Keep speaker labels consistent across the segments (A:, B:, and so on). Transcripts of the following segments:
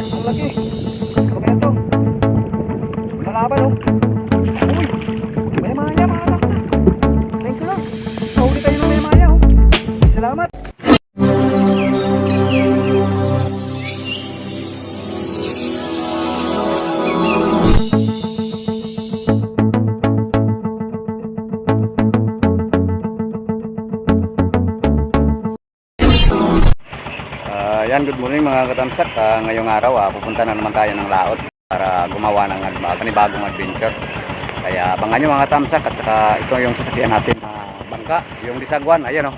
A: katamsak, ang laki. Ano katamsak.
B: Ah, ngayong araw, ah, pupunta na naman tayo ng laot para gumawa ng uh, panibagong adventure. Kaya abangan nyo mga katamsak at saka ito yung sasakyan natin na bangka, yung disagwan. Ayan o.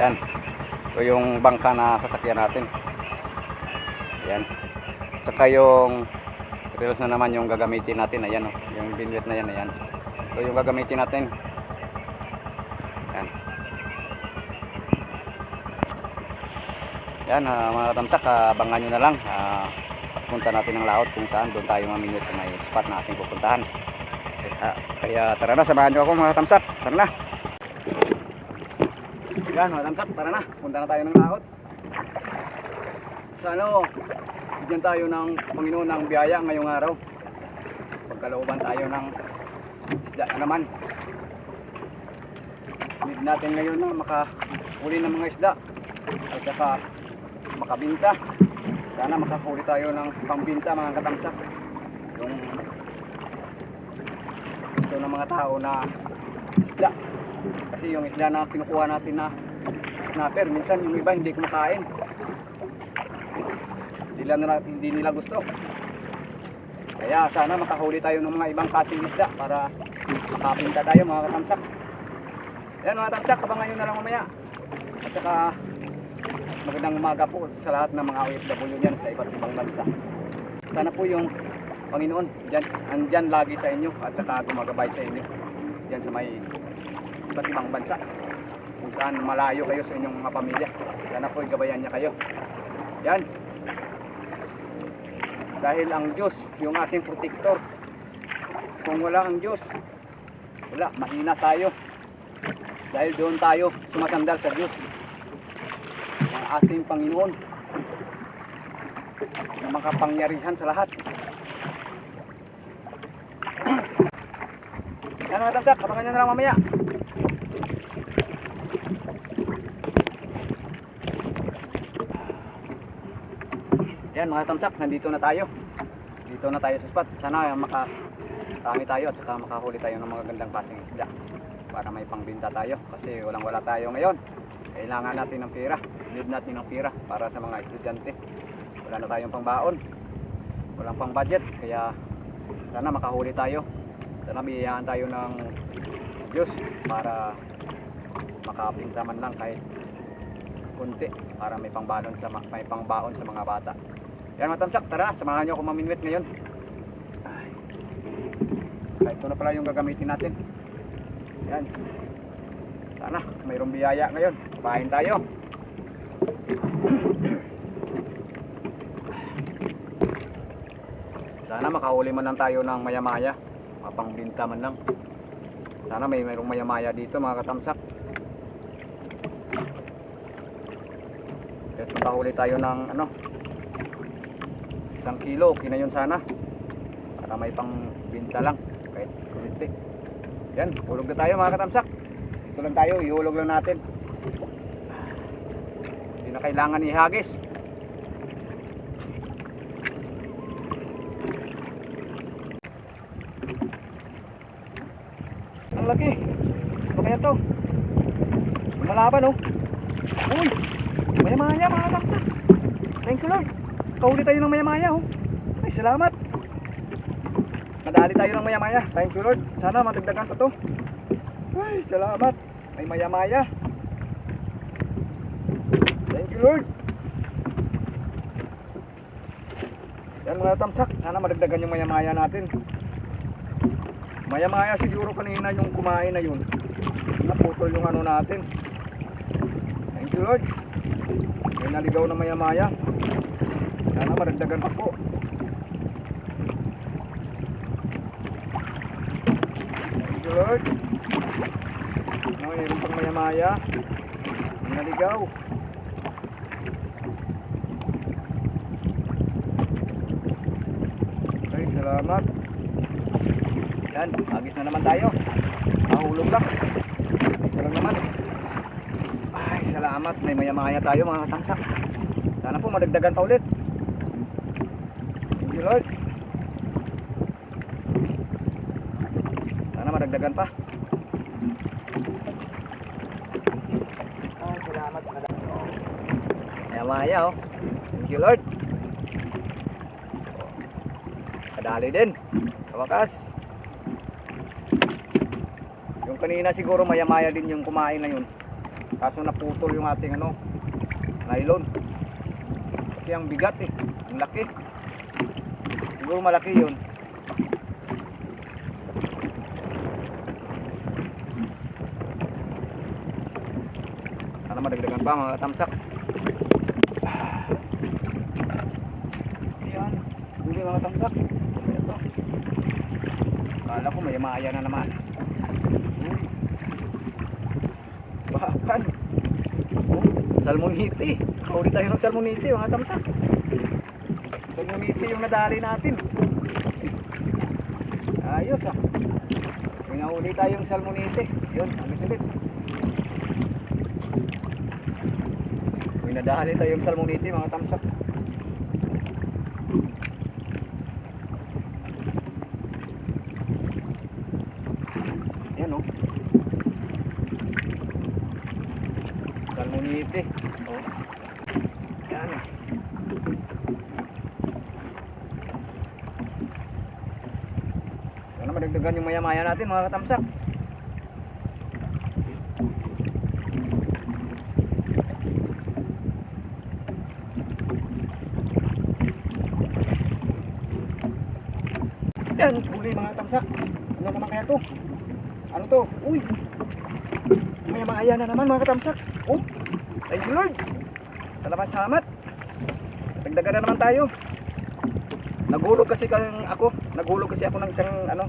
B: yan. Ito yung bangka na sasakyan natin. Yan. Tsaka yung reels na naman yung gagamitin natin. Ayan o. Yung binwit na yan. Ayan. Ito yung gagamitin natin. Yan, ah, mga katamsak, ah, abangan nyo na lang. Ah, punta natin ng laot kung saan doon tayo mamingwit sa may spot na ating pupuntahan. Kaya, kaya tara na, samahan nyo ako mga katamsak. Tara na. Yan, mga katamsak, tara na. Punta na tayo ng laot. Sa ano, bigyan tayo ng Panginoon ng biyaya ngayong araw. Pagkalooban tayo ng isda na naman. Need natin ngayon na makahuli ng mga isda. At saka makabinta. Sana makahuli tayo ng pangbinta mga katamsak. Yung gusto ng mga tao na isda. Kasi yung isda na kinukuha natin na snapper, minsan yung iba hindi kumakain. Hindi nila, hindi nila gusto. Kaya sana makahuli tayo ng mga ibang kasing isda para makapinta tayo mga katamsak. Yan mga katamsak, abangan nyo na lang mamaya. At saka magandang umaga po sa lahat ng mga OFW niyan sa iba't ibang bansa. Sana po yung Panginoon dyan, andyan lagi sa inyo at saka gumagabay sa inyo dyan sa may iba't ibang bansa kung saan malayo kayo sa inyong mga pamilya. Sana po gabayan niya kayo. Yan. Dahil ang Diyos, yung ating protector. Kung wala ang Diyos, wala, mahina tayo. Dahil doon tayo sumasandal sa Diyos ating Panginoon na makapangyarihan sa lahat. Yan mga tamsak, abangan nyo na lang mamaya. Yan mga tamsak, nandito na tayo. Dito na tayo sa spot. Sana makatami tayo at saka makahuli tayo ng mga gandang klaseng isda para may pangbinta tayo kasi walang wala tayo ngayon kailangan natin ng pera need natin ng pera para sa mga estudyante. Wala na tayong pangbaon. Walang pang budget kaya sana makahuli tayo. Sana biyayaan tayo ng Diyos para makapinta man lang kahit kunti para may pangbaon sa ma- may pangbaon sa mga bata. Yan mga tamsak tara samahan nyo ako maminwit ngayon. Ay. Kahit ito na pala yung gagamitin natin. Yan. Sana mayroong biyaya ngayon. Kumain tayo sana makahuli man lang tayo ng maya-maya. Mapangbinta man lang. Sana may mayroong maya-maya dito mga katamsak. Kahit makahuli tayo ng ano isang kilo. Okay na yun sana. Para may pangbinta lang. Kahit kunti. Yan hulog na tayo mga katamsak. Ito lang tayo ihulog lang natin kailangan ihagis
A: Ang laki. Ano kaya to? Malaban oh. Uy, may maya mga katamsak. Thank you Lord. Kahuli tayo ng maya maya oh. Ay, salamat. Nadali tayo ng maya maya. Thank you Lord. Sana matagdagan pa to. Ay, salamat. May maya maya. Thank you. Yan mga tamsak. Sana madagdagan yung maya maya natin. Maya maya siguro kanina yung kumain na yun. Naputol yung ano natin. Thank you Lord. May naligaw na maya maya. Sana madagdagan pa po. Thank you Lord. Ano, mayroon pang maya maya. May naligaw.
B: Salamat. Yan, agis na naman tayo. Mahulog lang. Lang naman. Ay, salamat. May maya-maya tayo mga tamsak. Sana po madagdagan pa ulit. Thank you Lord. Sana madagdagan pa. Ay, salamat. Maya-maya oh. Thank you Lord. Kadali din. Sa wakas. Yung kanina siguro maya-maya din yung kumain na yun. Kaso naputol yung ating ano, nylon. Kasi ang bigat eh. Ang laki. Siguro malaki yun. Sana madagdagan pa mga tamsak. Ayan. Huli mga tamsak. May maya na naman. Bakan. Oh, salmonite. Huli tayo ng salmonite mga tamsak. Salmonite yung nadali natin. Ayos ah. May nahuli tayong salmonite. Yun, ang sulit. May nadali tayong salmonite mga tamsak. Yan oh. Salmonite. Oh. Yan. Sana madagdagan yung maya-maya natin mga katamsak. Yan, huli mga tamsak. Ano naman kaya to? Ano to? Uy! May maaya na naman mga katamsak. Oh! Thank you Lord! Salamat salamat! Dagdagan na naman tayo. Nagulog kasi kang ako. Nagulog kasi ako ng isang ano,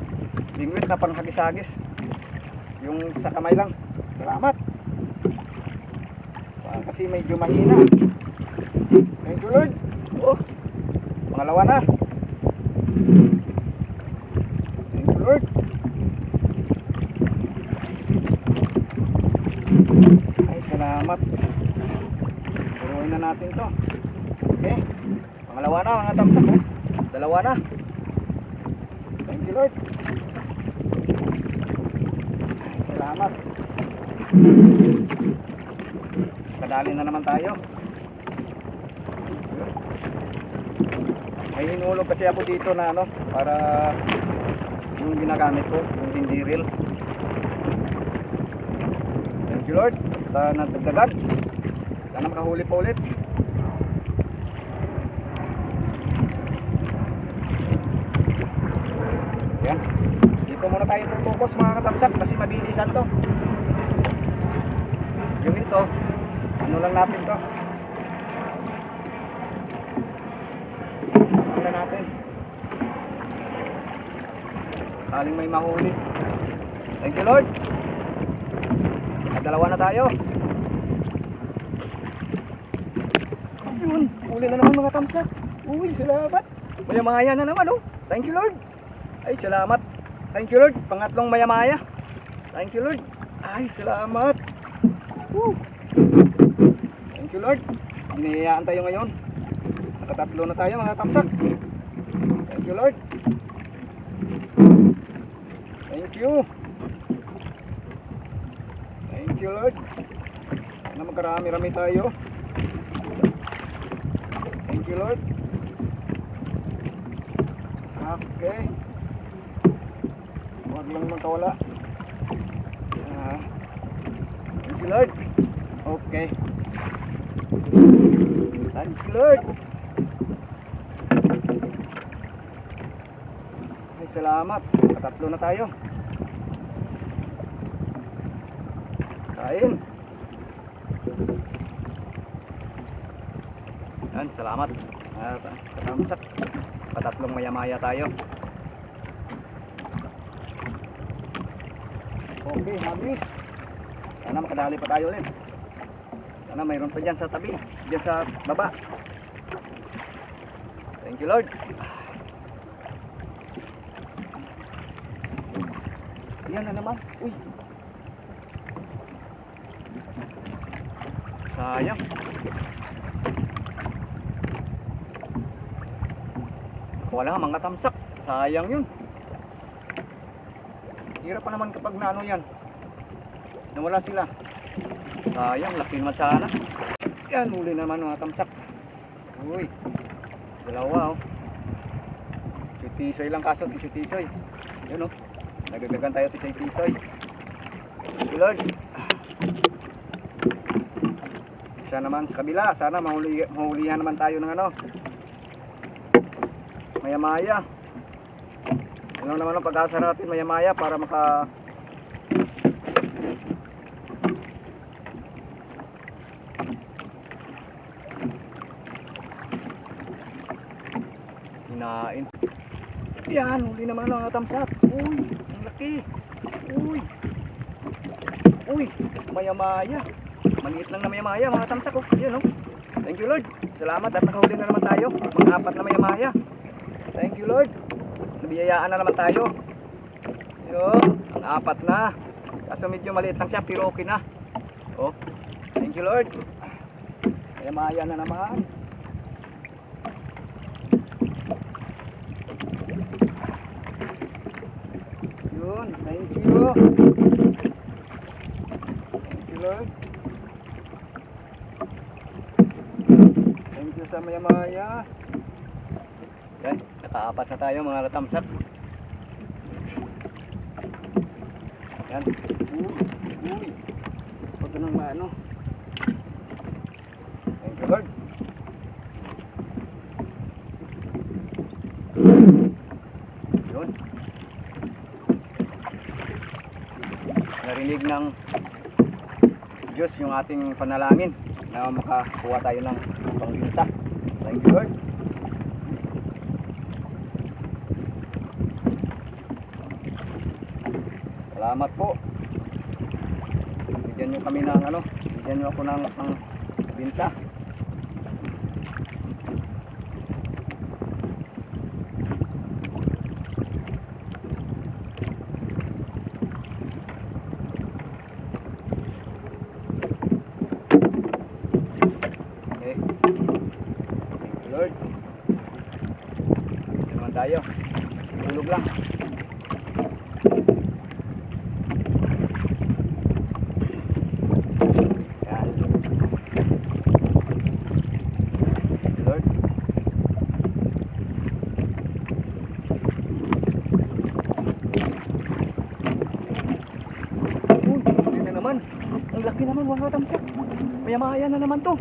B: lingwit na panghagis-hagis. Yung sa kamay lang. Salamat! Ah, kasi medyo mahina. Thank you Lord! Oh! Pangalawa na. Thank you Lord! Ay, salamat. Puruin na natin to. Okay. Pangalawa na mga tamsak. Oh. Dalawa na. Thank you Lord. Salamat. Kadali na naman tayo. May hinulog kasi ako dito na ano, para yung ginagamit ko, yung hindi reels. Thank you Lord. Sa nagdagdagan. Sana makahuli pa ulit. Yan. Dito muna tutukos mga katamsak kasi mabilisan to. Yung ito, ano lang natin to. Ano na natin. Aling may mahuli. Thank you Lord. At dalawa na tayo. Ayun, uli na naman mga tamsa. Uy, salamat. Mayamaya na naman oh. Thank you Lord. Ay, salamat. Thank you Lord. Pangatlong mayamaya. Thank you Lord. Ay, salamat. Woo. Thank you Lord. Binayaan tayo ngayon. Nakatatlo na tayo mga tamsak. Thank you Lord. Thank you. Thank you Lord. Sana magkarami-rami tayo. Thank you Lord. Okay. Huwag lang magkawala. Ah. Thank you Lord. Okay. Thank you Lord. Ay, salamat. Katatlo na tayo. Kain. Yan, salamat. At katamsak. Patatlong maya-maya tayo. Okay, habis. Sana makadali pa tayo ulit. Sana mayroon pa dyan sa tabi. Dyan sa baba. Thank you Lord. Yan na naman. Uy. Sayang. Wala mga tamsak. Sayang yun. Hirap pa naman kapag na ano yan. Nawala sila. Sayang, laki naman sana. Yan, huli naman mga tamsak. Uy. Dalawa oh. Si Tisoy lang kaso, si Tisoy. Yun oh. Nagagagan tayo si Tisoy. Thank you Lord. Isa naman sa kabila. Sana mahuli, mahulihan naman tayo ng ano. Maya-maya. Ano naman ang pag-asa natin maya-maya para maka Hinain. Yan, huli naman ang tamsak. Uy, ang laki. Uy. Uy, maya-maya. Maliit lang na maya-maya mga tamsak. Oh. Yan oh. Thank you Lord. Salamat at nakahuli na naman tayo. Mga apat na maya-maya. Thank you Lord. Nabiyayaan na naman tayo. Yun, ang apat na. Kaso medyo maliit lang siya pero okay na. Oh. Thank you Lord. Maya-maya na naman. Yun, thank you. Thank you, Lord. Thank you sa maya-maya. Yan, nakaapat na tayo mga katamsak. Yan. Uy, uy. Huwag ka nang maano. Thank you, Lord. Yun. narinig ng Diyos yung ating panalangin na makakuha tayo ng pangbinta. Thank you Lord. Salamat po. Bigyan nyo kami ng ano, bigyan nyo ako ng pang binta. Okay. Thank you Lord. Ito naman tayo. Tulog lang. Yan. Thank you, Lord. Uy, laki na naman. Ang laki naman mga tamsak. Maya-maya na naman to.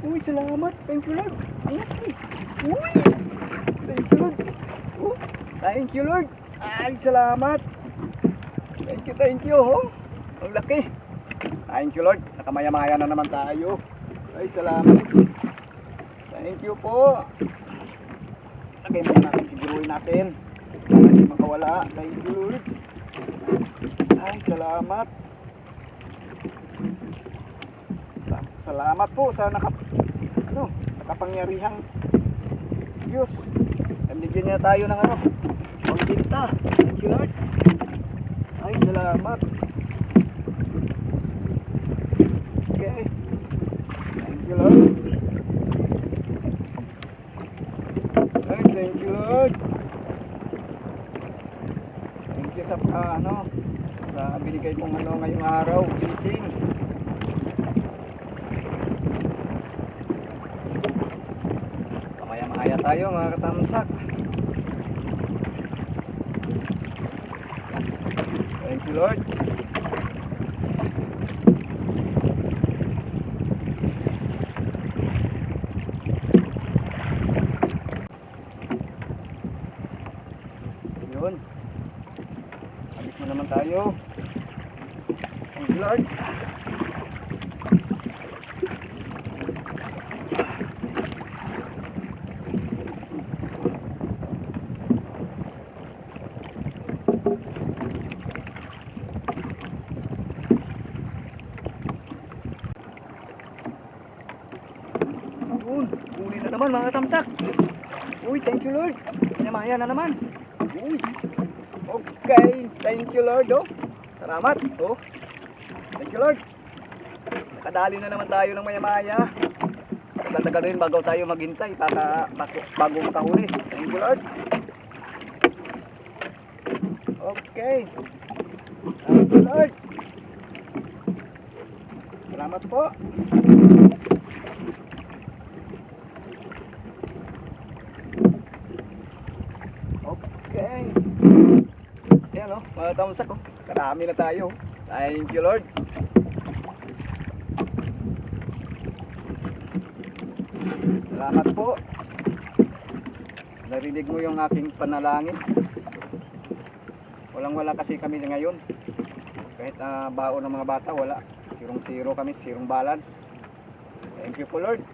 B: Uy, salamat. Thank you, Lord. Uy! Thank you, Lord. Oh, thank you, Lord. Ay, salamat. Thank you, thank you. Oh. Ang laki. Thank you, Lord. Nakamaya-maya na naman tayo. Ay, salamat. Thank you po. Lagay mo natin, siguruhin natin. Hindi makawala. Thank you, Lord. Ay, salamat. Sa- Salamat po sa naka ano, sa kapangyarihang Diyos. Nabigyan niya tayo ng ano, pagbinta. Thank you, Lord. Ay, salamat. Okay. Thank you, Lord. Ay, thank you, Lord. Thank you sa ah, ano, sa binigay mong ano ngayong araw, blessing. Kamaya-maya tayo mga katamsak. Thank you Lord. Yun. Alis na naman tayo. Thank you Lord. Yun, naman mga tamsak. Uy, thank you Lord. Maya-maya na naman. Uy, Okay, thank you Lord, oh. Salamat, oh. Thank you Lord. Nakadali na naman tayo ng maya-maya. Tagal-tagal rin bago tayo maghintay baka, bago, bago makahuli. Thank you Lord. Okay. Thank you Lord. Salamat po. Okay. Ayan o, mga tamsak o. Karami na tayo. Thank you Lord. Salamat po. Narinig mo yung aking panalangin. Walang wala kasi kami ngayon. Kahit uh, baon ng mga bata, wala. Sirong zero kami, sirong balance. Thank you po Lord.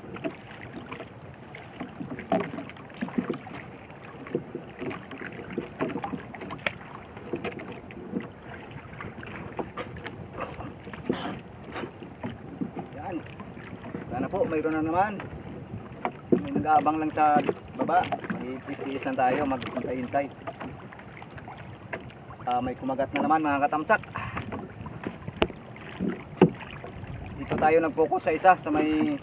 B: Yan. Mayroon na naman. Nag-aabang lang sa baba. Itis-tiis lang tayo, maghintay-hintay. Ah, may kumagat na naman mga katamsak. Dito tayo nag-focus sa isa sa may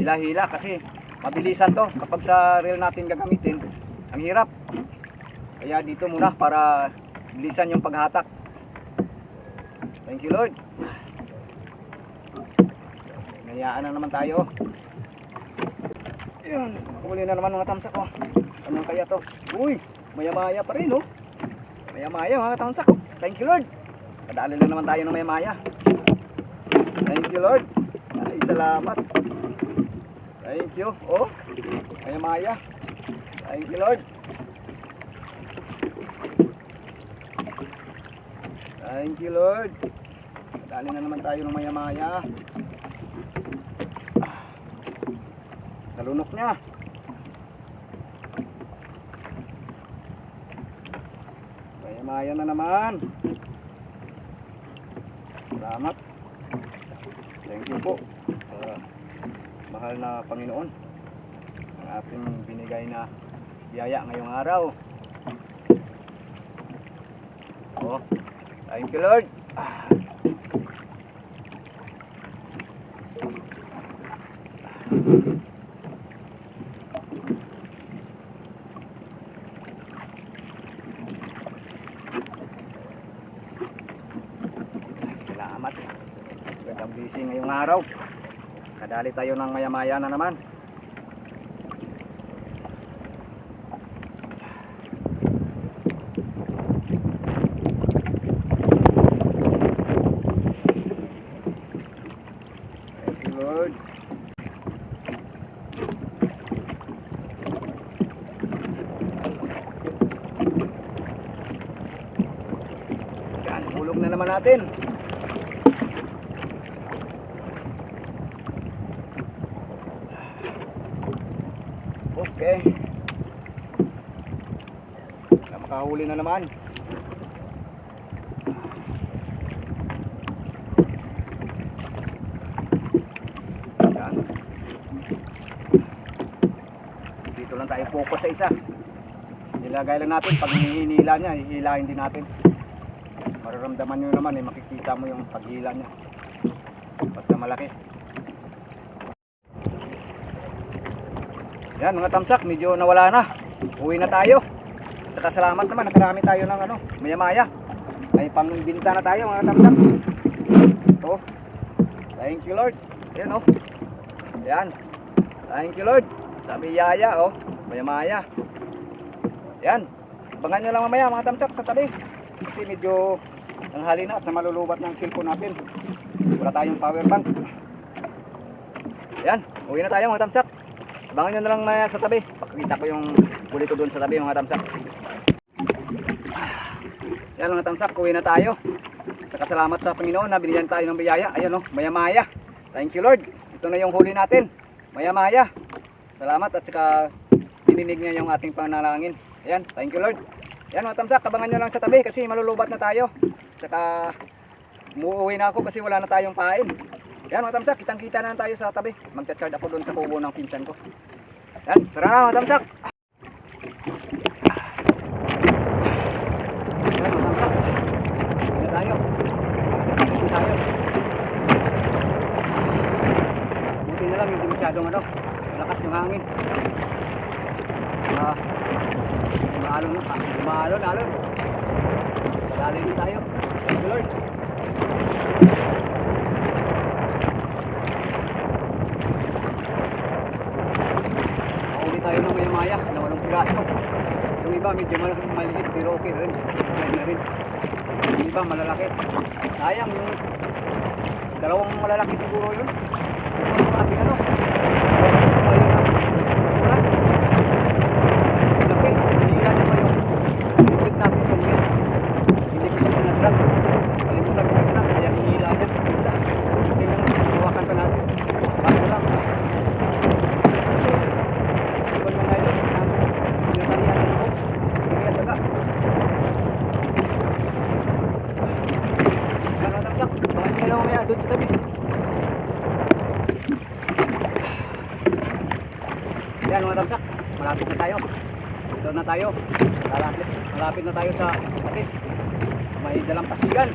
B: hila-hila kasi mabilisan to kapag sa reel natin gagamitin ang hirap kaya dito muna para bilisan yung paghatak thank you Lord Nayaan na naman tayo. Yun, huli na naman mga tamsak ko. Ano kaya to? Uy, maya-maya pa rin, oh. Maya-maya mga tamsak, oh. Thank you, Lord. Kadali na naman tayo ng maya-maya. Thank you, Lord. Ay, salamat. Thank you. Oh, maya-maya. Thank you, Lord. Thank you, Lord. Kadali na naman tayo ng maya-maya. Nalunok niya. Maya-maya na naman. Salamat. Thank you po sa mahal na Panginoon. Ang ating binigay na biyaya ngayong araw. Oh, thank you Lord. Ah. Salamat. Gandang busy ngayong araw. Kadali tayo ng maya-maya na naman. Naman natin. Okay. Na makahuli na naman. Yan. Dito lang tayo focus sa isa. Nilagay lang natin pag hinihila niya, hihilahin din natin. Mararamdaman nyo naman eh, makikita mo yung paghila niya. Basta malaki. Yan mga tamsak, medyo nawala na. Uwi na tayo. Saka salamat naman, nakarami tayo ng ano, maya-maya. May pangbinta na tayo mga tamsak. Oh. Thank you Lord. Yan oh. Yan. Thank you Lord. Sabi Yaya oh, maya-maya. Yan. Abangan nyo lang mamaya mga tamsak sa tabi. Kasi medyo nanghali na at sa malulubat ng cellphone natin. Wala tayong power bank. Yan. Uwi na tayo mga tamsak. Abangan nyo na lang na sa tabi. Pakikita ko yung huli ko doon sa tabi mga tamsak. Yan mga tamsak, uwi na tayo. Saka salamat sa Panginoon na binigyan tayo ng biyaya. Ayan o, maya-maya. Thank you Lord. Ito na yung huli natin. Maya-maya. Salamat at saka dininig niya yung ating panalangin. Ayan, thank you Lord. Yan mga tamsak, abangan nyo lang sa tabi kasi malulubat na tayo. Saka umuwi na ako kasi wala na tayong pain. Yan mga tamsak, kitang-kita na tayo sa tabi. Magcha-charge ako doon sa kubo ng pinsan ko. Yan, tara na mga tamsak. masyadong ano, malakas yung hangin. Ah, maalon na, ah, maalon, alon. Tayo. Thank you, Lord. Iba medyo mal- maliit pero okay rin. Okay na rin. Yung iba malalaki. Sayang yung dalawang malalaki siguro yun. Malaki ano. Sayang na. Wala. Laki. Hindi yan naman yung liquid natin yung yan. Hindi ko siya na-drop. Kalimutan ko na kaya hihila niya. Hindi lang hawakan pa natin. Bago lang. Ikon mo na yun. Pinatalian na ako. Hindi kaya taga. Ano tamsak? Bakit ka lang mamaya doon sa tabi? Yan mga tamsak. Malapit na tayo. Doon na tayo. Malapit, malapit na tayo sa tabi. May dalang pasigan.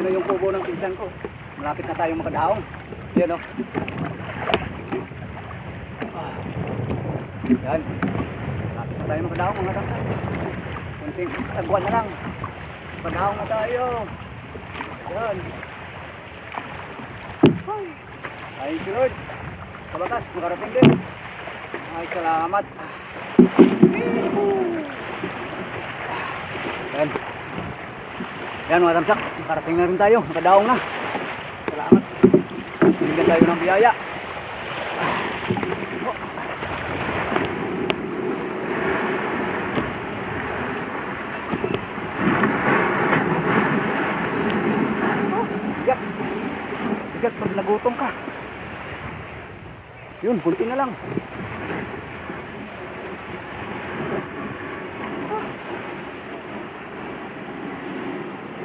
B: O yung kubo ng pinsan ko. Malapit na tayo makadaong. Yan o. Ah. Yan. Malapit na tayo makadaong mga tamsak. Kunting sagwan na lang. Makadaong na tayo. Yan. Ay. Thank you Lord. Sa batas, makarating din. Ay, salamat. Yan. Yan mga tamsak, makarating na rin tayo. Makadaong na. Salamat. Binigyan tayo ng biyaya. Oh. Oh, bigat. Bigat pag nagutom ka. Yun, kunti na lang.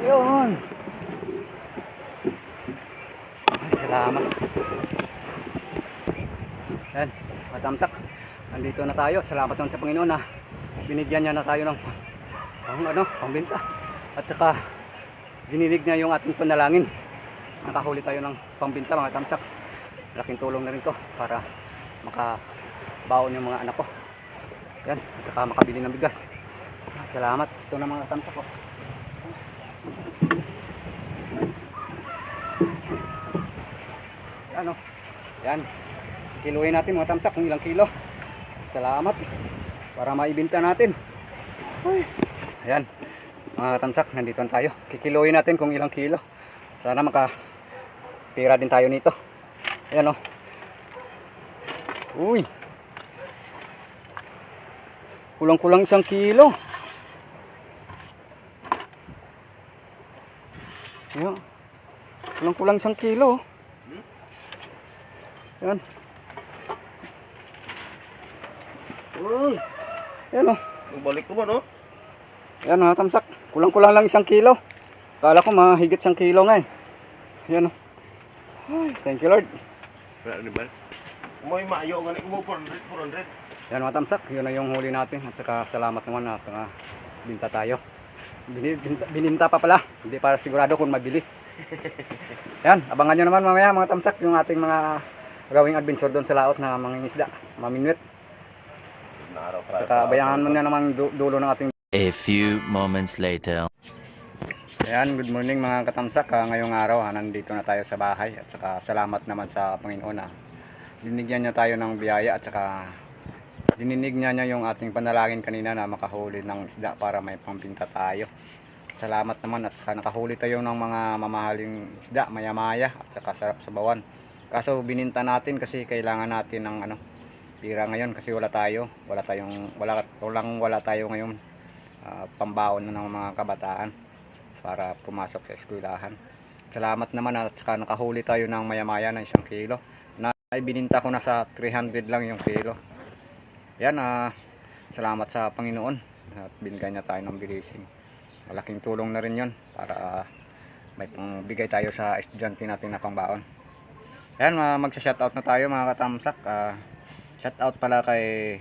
B: Yun. Ay, salamat. Yan, matamsak. Nandito na tayo. Salamat naman sa Panginoon na binigyan niya na tayo ng pang, ano, pangbenta. At saka dinilig niya yung ating panalangin. Nakahuli tayo ng pangbenta mga tamsak. Laking tulong na rin to para makabaon yung mga anak ko. Yan, at saka makabili ng bigas. Salamat. Ito na mga tamsak ko. Ano? Yan. Kiluhin natin mga tamsak kung ilang kilo. Salamat. Para maibenta natin. Uy. Ayan. Mga tamsak, nandito na tayo. Kikiluhin natin kung ilang kilo. Sana maka pira din tayo nito. Ayan o. Uy. Kulang-kulang isang kilo. Ayan. Kulang-kulang isang kilo. Ayan.
C: Uy,
B: Ayan o.
C: balik ko ba no?
B: Ayan mga tamsak. Kulang-kulang lang isang kilo. Kala ko mahigit isang kilo nga eh. Ayan o. Ay, thank you Lord.
C: Wala di ba? May maayo nga mo 400 400.
B: Yan mga tamsak, yun na yung huli natin at saka salamat naman na uh, binta tayo. Bini- Binta, bininta pa pala, hindi para sigurado kung mabili. Yan, abangan nyo naman mamaya mga tamsak yung ating mga gawing adventure doon sa laot na mga isda, maminwit. At saka bayangan mo na naman du- dulo ng ating
D: A few moments later.
B: Ayan, good morning mga katamsak. Ah, ngayong araw, ah, nandito na tayo sa bahay at saka salamat naman sa Panginoon na dinigyan niya tayo ng biyaya at saka dininig niya niya yung ating panalangin kanina na makahuli ng isda para may pambinta tayo. Salamat naman at saka nakahuli tayo ng mga mamahaling isda, maya-maya at saka sarap sa bawan. Kaso bininta natin kasi kailangan natin ng ano, pira ngayon kasi wala tayo, wala tayong wala walang wala tayo ngayon ah, pambaon ng mga kabataan para pumasok sa eskwelahan. Salamat naman at saka nakahuli tayo ng maya-maya ng isang kilo. Na ay bininta ko na sa 300 lang yung kilo. Yan ah salamat sa Panginoon at binigyan niya tayo ng bilising. Malaking tulong na rin yon para may pangbigay tayo sa estudyante natin na pangbaon. Yan, uh, magsa-shoutout na tayo mga katamsak. Uh, shoutout pala kay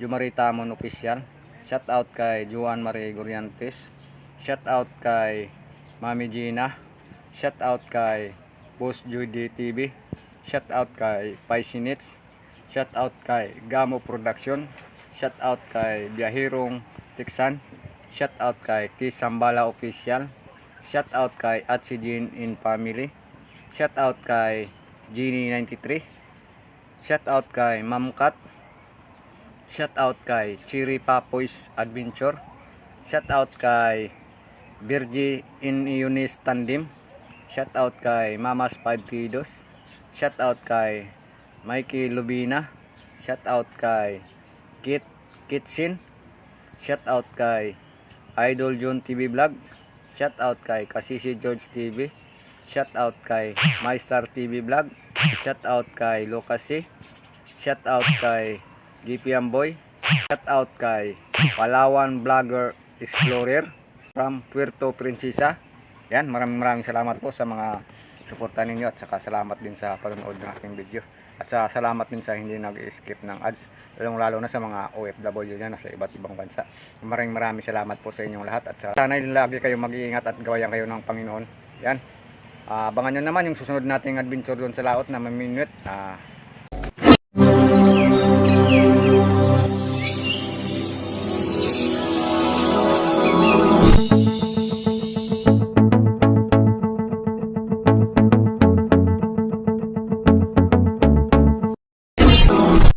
B: Jumarita Mon Official. Shoutout kay Juan Marie Goriantes. Shoutout kay Mami Gina. Shout out kay Boss Judy TV. Shout out kay Paisinits. Shout out kay Gamo Production. Shout out kay Biyahirong Tiksan. Shout out kay Kisambala Official. Shout out kay Atsijin in Family. Shout out kay Genie 93. Shout out kay Mamkat. Shout out kay Chiri Papoys Adventure. Shout out kay Virgie in Eunice Tandim. Shout out kay Mamas 5 Kidos. Shout out kay Mikey Lubina. Shout out kay Kit Kitsin. Shout out kay Idol John TV Vlog. Shout out kay Kasisi George TV. Shout out kay MyStar TV Vlog. Shout out kay Lucasi. Shout out kay GP Amboy. Shout out kay Palawan Vlogger Explorer from Puerto Princesa. Yan, maraming maraming salamat po sa mga suporta ninyo at saka salamat din sa panonood ng aking video. At sa salamat din sa hindi nag-skip ng ads, lalong lalo na sa mga OFW na nasa iba't ibang bansa. Maraming maraming salamat po sa inyong lahat at sa- sana lagi kayo mag-iingat at gawayan kayo ng Panginoon. Yan. Ah, abangan nyo naman yung susunod nating adventure doon sa laot na maminute. Ah,